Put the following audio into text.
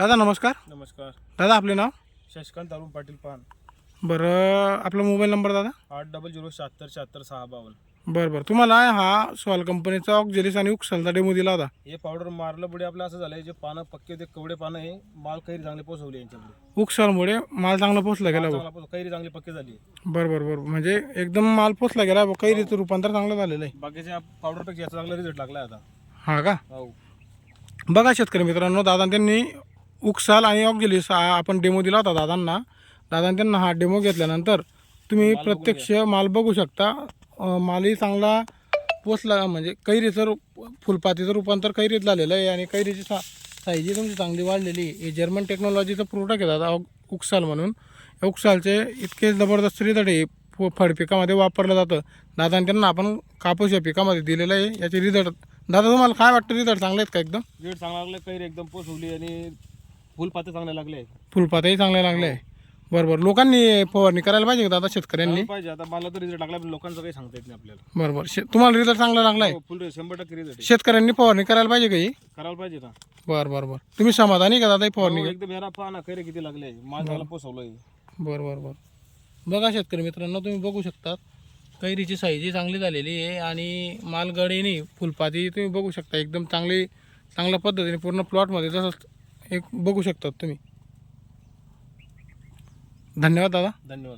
दादा नमस्कार. नमस्कार. दादा आपले नाव? शशिकांत अरुण पाटील पान बरं आपला मोबाईल नंबर दादा? आठ डबल झिरो शहात्तर शहात्तर सहा बावन्न. बरं बरं. तुम्हाला हा सॉल कंपनीचा ऑक्जेलिस आणि उक्सलचा डेमो दिला होता. हे पावडर मारलं पुढे आपलं असं झालंय जे पानं पक्के होते कवडे पानं हे माल कैरी चांगले पोचवले यांच्याकडे उक्सलमुळे माल चांगला पोचला गेला चांगला पोच- कैरी चांगली पक्के झाली. बरं बरं बरं. म्हणजे एकदम माल पोचला गेला भाऊ कैरीचं रूपांतर चांगलं झालेलं आहे. बाकीच्या पावडरपेक्षा याचा चांगला रिझल्ट लागलाय आता. हा का? हो. बघा शेतकरी मित्रांनो दादा त्यांनी उक्साल आणि ऑक्जेलिस हा आपण डेमो दिला होता दादांना. दादा त्यांना हा डेमो घेतल्यानंतर तुम्ही प्रत्यक्ष माल बघू शकता. अं, मालही चांगला पोचला म्हणजे कैरीचं रूप फुलपातीचं रूपांतर कैरीत झालेलं आहे आणि कैरीची सा साईजी तुमची चांगली वाढलेली आहे. हे जर्मन टेक्नॉलॉजीचं प्रोडक्ट आहे दादा ऑक- उक्साल म्हणून. या उक्सालचे इतके जबरदस्त रिझल्ट आहे. फ- फळ पिकामध्ये वापरलं जातं. दादा त्यांना आपण कापूस या पिकामध्ये दिलेलं आहे. याचे रिझल्ट दादा तुम्हाला काय वाटतं? रिझल्ट चांगले आहेत का एकदम? रेट चांगला लागला कैरी एकदम पोचवली आणि फुलपाते चांगले लागले. फुलपातही चांगले लागले. आहे बरं बरं लोकांनी फवारणी करायला पाहिजे का दादा शेतकऱ्यांनी? पाहिजे. आता मला तर रिझल्ट लागला पण लोकांचं काही सांगता येत नाही आपल्याला. बरं बरं शे तुम्हाला रिझल्ट चांगला लागला आहे हो, फुल शंभर टक्के रिझल्ट शेतकऱ्यांनी फवारणी करायला पाहिजे का ही? करायला पाहिजे ना. बरं बरं बरं. तुम्ही समाधानी का दादा ही फवारणी? हो, एकदम यारा पहा ना कैरी किती लागले? माल चांगला पोचवलंय बरं बरं बरं. बघा शेतकरी मित्रांनो तुम्ही बघू शकता कैरीची साईजी चांगली झालेली आहे आणि मालगडीने फुलपाती तुम्ही बघू शकता. एकदम चांगली चांगल्या पद्धतीने पूर्ण प्लॉटमध्ये जसं एक बघू शकता तुम्ही. धन्यवाद दादा. धन्यवाद.